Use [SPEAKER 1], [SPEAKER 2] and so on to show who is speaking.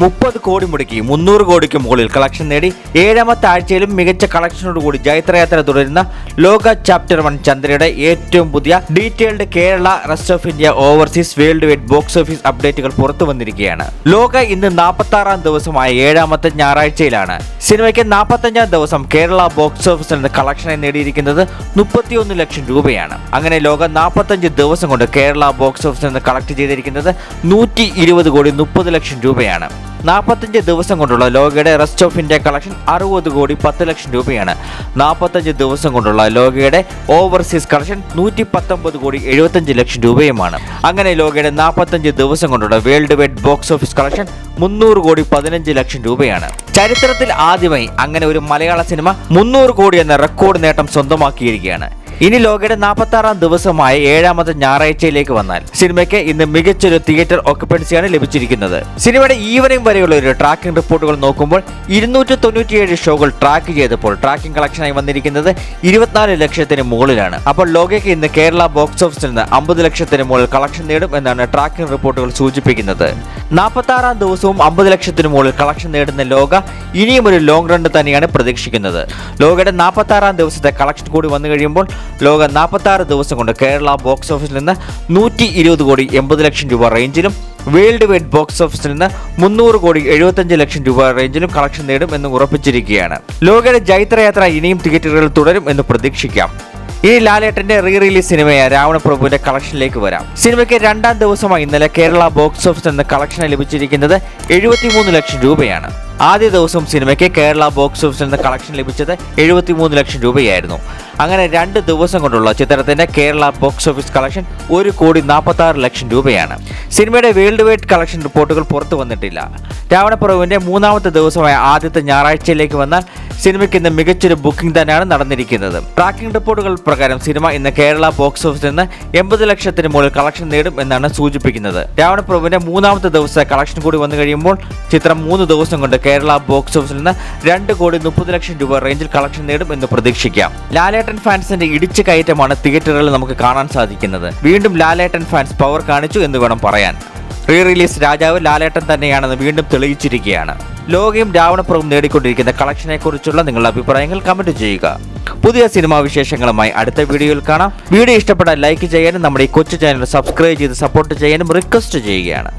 [SPEAKER 1] മുപ്പത് കോടി മുടക്കി മുന്നൂറ് കോടിക്ക് മുകളിൽ കളക്ഷൻ നേടി. ഏഴാമത്തെ ആഴ്ചയിലും മികച്ച കളക്ഷനോടുകൂടി ജൈത്രയാത്ര തുടരുന്ന ലോക ചാപ്റ്റർ വൺ ചന്ദ്രയുടെ ഏറ്റവും പുതിയ detailed Kerala rest of India overseas world wide box office അപ്ഡേറ്റുകൾ പുറത്തു വന്നിരിക്കുകയാണ്. ലോക ഇന്ന് നാൽപ്പത്തി ആറാം ദിവസമായ ഏഴാമത്തെ ഞായറാഴ്ചയിലാണ്. സിനിമയ്ക്ക് നാൽപ്പത്തഞ്ചാം ദിവസം കേരള ബോക്സ് ഓഫീസിൽ നിന്ന് കളക്ഷനായി നേടിയിരിക്കുന്നത് മുപ്പത്തിയൊന്ന് ലക്ഷം രൂപയാണ്. അങ്ങനെ ലോക നാൽപ്പത്തഞ്ച് ദിവസം കൊണ്ട് കേരള ബോക്സ് ഓഫീസിൽ നിന്ന് കളക്ട് ചെയ്തിരിക്കുന്നത് നൂറ്റി കോടി മുപ്പത് ലക്ഷം രൂപയാണ്. നാൽപ്പത്തഞ്ച് ദിവസം കൊണ്ടുള്ള ലോകയുടെ റെസ്റ്റ് ഓഫ് ഇന്ത്യ കളക്ഷൻ അറുപത് കോടി പത്ത് ലക്ഷം രൂപയാണ്. നാൽപ്പത്തഞ്ച് ദിവസം കൊണ്ടുള്ള ലോകയുടെ ഓവർസീസ് കളക്ഷൻ നൂറ്റി പത്തൊമ്പത് കോടി എഴുപത്തഞ്ച് ലക്ഷം രൂപയുമാണ്. അങ്ങനെ ലോകയുടെ നാൽപ്പത്തഞ്ച് ദിവസം കൊണ്ടുള്ള world wide box office collection മുന്നൂറ് കോടി പതിനഞ്ച് ലക്ഷം രൂപയാണ്. ചരിത്രത്തിൽ ആദ്യമായി അങ്ങനെ ഒരു മലയാള സിനിമ മുന്നൂറ് കോടി എന്ന റെക്കോർഡ് നേട്ടം സ്വന്തമാക്കിയിരിക്കുകയാണ്. ഇനി ലോകയുടെ നാൽപ്പത്തി ആറാം ദിവസമായ ഏഴാമത്തെ ഞായറാഴ്ചയിലേക്ക് വന്നാൽ സിനിമയ്ക്ക് ഇന്ന് മികച്ചൊരു തിയേറ്റർ ഓക്യുപ്പൻസിയാണ് ലഭിച്ചിരിക്കുന്നത്. സിനിമയുടെ ഈവനിംഗ് വരെയുള്ള ഒരു ട്രാക്കിംഗ് റിപ്പോർട്ടുകൾ നോക്കുമ്പോൾ ഇരുന്നൂറ്റി തൊണ്ണൂറ്റിയേഴ് ഷോകൾ ട്രാക്ക് ചെയ്തപ്പോൾ ട്രാക്കിംഗ് കളക്ഷനായി വന്നിരിക്കുന്നത് ഇരുപത്തിനാല് ലക്ഷത്തിന് മുകളിലാണ്. അപ്പോൾ ലോകയ്ക്ക് ഇന്ന് കേരള ബോക്സ് ഓഫീസിൽ നിന്ന് അമ്പത് ലക്ഷത്തിന് മുകളിൽ കളക്ഷൻ നേടും എന്നാണ് ട്രാക്കിംഗ് റിപ്പോർട്ടുകൾ സൂചിപ്പിക്കുന്നത്. നാൽപ്പത്തി ആറാം ദിവസവും അമ്പത് ലക്ഷത്തിന് മുകളിൽ കളക്ഷൻ നേടുന്ന ലോക ഇനിയും ഒരു ലോങ് റൺ തന്നെയാണ് പ്രതീക്ഷിക്കുന്നത്. ലോകയുടെ നാൽപ്പത്തി ആറാം ദിവസത്തെ കളക്ഷൻ കൂടി വന്നു കഴിയുമ്പോൾ ലോക നാൽപ്പത്തി ദിവസം കൊണ്ട് കേരള ബോക്സ് ഓഫീസിൽ നിന്ന് നൂറ്റി ഇരുപത് കോടി എൺപത് ലക്ഷം രൂപ റേഞ്ചിലും വേൾഡ് വൈഡ് ബോക്സ് ഓഫീസിൽ നിന്ന് മുന്നൂറ് കോടി എഴുപത്തഞ്ച് ലക്ഷം രൂപ റേഞ്ചിലും കളക്ഷൻ നേടും എന്ന് ഉറപ്പിച്ചിരിക്കുകയാണ്. ലോകയുടെ ജൈത്രയാത്ര ഇനിയും തിയേറ്ററുകളിൽ തുടരും എന്ന് പ്രതീക്ഷിക്കാം. ഈ ലാലേട്ടന്റെ റീ റിലീസ് സിനിമയായ രാവണപ്രഭുവിന്റെ കളക്ഷനിലേക്ക് വരാം. സിനിമയ്ക്ക് രണ്ടാം ദിവസമായി ഇന്നലെ കേരള ബോക്സ് ഓഫീസിൽ നിന്ന് കളക്ഷൻ ലഭിച്ചിരിക്കുന്നത് എഴുപത്തിമൂന്ന് ലക്ഷം രൂപയാണ്. ആദ്യ ദിവസം സിനിമയ്ക്ക് കേരള ബോക്സ് ഓഫീസിൽ നിന്ന് കളക്ഷൻ ലഭിച്ചത് എഴുപത്തിമൂന്ന് ലക്ഷം രൂപയായിരുന്നു. അങ്ങനെ രണ്ട് ദിവസം കൊണ്ടുള്ള ചിത്രത്തിന്റെ കേരള ബോക്സ് ഓഫീസ് കളക്ഷൻ ഒരു കോടി നാൽപ്പത്തി ആറ് ലക്ഷം രൂപയാണ്. സിനിമയുടെ വേൾഡ് വൈഡ് കളക്ഷൻ റിപ്പോർട്ടുകൾ പുറത്തു വന്നിട്ടില്ല. രാവണപ്പുറവിന്റെ മൂന്നാമത്തെ ദിവസമായ ആദ്യത്തെ ഞായറാഴ്ചയിലേക്ക് വന്നാൽ സിനിമയ്ക്ക് ഇന്ന് മികച്ചൊരു ബുക്കിംഗ് തന്നെയാണ് നടന്നിരിക്കുന്നത്. ട്രാക്കിംഗ് റിപ്പോർട്ടുകൾ പ്രകാരം സിനിമ ഇന്ന് കേരള ബോക്സ് ഓഫീസിൽ നിന്ന് എൺപത് ലക്ഷത്തിന് മുകളിൽ കളക്ഷൻ നേടും എന്നാണ് സൂചിപ്പിക്കുന്നത്. രാവണപ്രഭുവിന്റെ മൂന്നാമത്തെ ദിവസത്തെ കളക്ഷൻ കൂടി വന്നു കഴിയുമ്പോൾ ചിത്രം മൂന്ന് ദിവസം കൊണ്ട് കേരള ബോക്സ് ഓഫീസിൽ നിന്ന് രണ്ട് കോടി മുപ്പത് ലക്ഷം രൂപ റേഞ്ചിൽ കളക്ഷൻ നേടും എന്ന് പ്രതീക്ഷിക്കാം. ലാലേട്ടൻ ഫാൻസിന്റെ ഇടിച്ചു കയറ്റമാണ് തിയേറ്ററുകളിൽ നമുക്ക് കാണാൻ സാധിക്കുന്നത്. വീണ്ടും ലാലേട്ടൻ ഫാൻസ് പവർ കാണിച്ചു എന്ന് വേണം പറയാൻ. റീ റിലീസ് രാജാവ് ലാലേട്ടൻ തന്നെയാണെന്ന് വീണ്ടും തെളിയിച്ചിരിക്കുകയാണ്. ലോകയും രാവണപ്പുറവും നേടിക്കൊണ്ടിരിക്കുന്ന കളക്ഷനെ കുറിച്ചുള്ള നിങ്ങളുടെ അഭിപ്രായങ്ങൾ കമന്റ് ചെയ്യുക. പുതിയ സിനിമാ വിശേഷങ്ങളുമായി അടുത്ത വീഡിയോയിൽ കാണാം. വീഡിയോ ഇഷ്ടപ്പെട്ടാൽ ലൈക്ക് ചെയ്യാനും നമ്മുടെ ഈ കൊച്ചു ചാനൽ സബ്സ്ക്രൈബ് ചെയ്ത് സപ്പോർട്ട് ചെയ്യാനും റിക്വസ്റ്റ് ചെയ്യുകയാണ്.